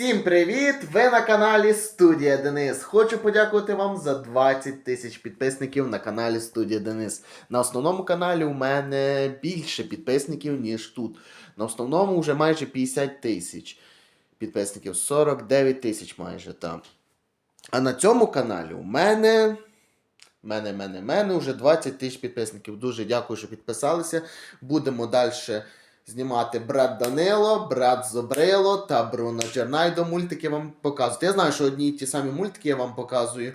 Всім привіт! Ви на каналі Студія Денис. Хочу подякувати вам за 20 тисяч підписників на каналі Студія Денис. На основному каналі у мене більше підписників, ніж тут. На основному вже майже 50 тисяч підписників, 49 тисяч майже там. А на цьому каналі у мене. Мене, мене, мене вже 20 тисяч підписників. Дуже дякую, що підписалися. Будемо далі знімати брат Данило, брат Зобрило та Бруно Джернайдо. Мультики вам показувати. Я знаю, що одні і ті самі мультики я вам показую.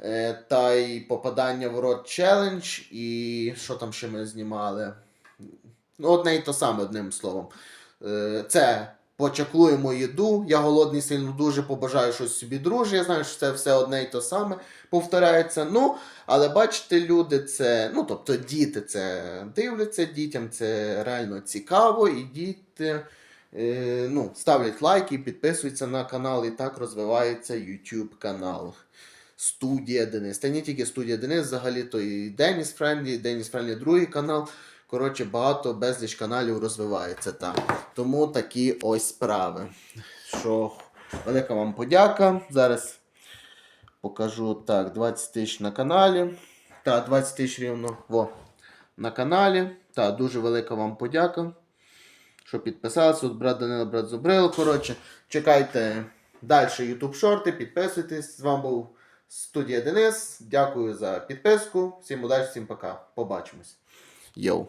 Е, та й попадання в рот челендж, і що там ще ми знімали? Ну, одне і те саме, одним словом. Е, це почаклуємо їду. Я голодний сильно дуже побажаю щось собі друже. Я знаю, що це все одне і те саме повторяється. Ну, але бачите, люди це, ну тобто діти це дивляться, дітям це реально цікаво, і діти е, ну, ставлять лайки, підписуються на канал, і так розвивається YouTube канал. Студія Денис. Та не тільки студія Денис, взагалі то і Деніс Френдлі, Деніс Френдлі другий канал. Коротше, багато безліч каналів розвивається там. Тому такі ось справи. Що велика вам подяка. Зараз покажу так, 20 тисяч на каналі. Та 20 тисяч рівно во, на каналі. Та дуже велика вам подяка. Що підписалися. От брат Данило, брат Зубрило. Коротше, чекайте далі YouTube шорти, підписуйтесь. З вами був студія Денис. Дякую за підписку. Всім удачі, всім пока. Побачимось. 有。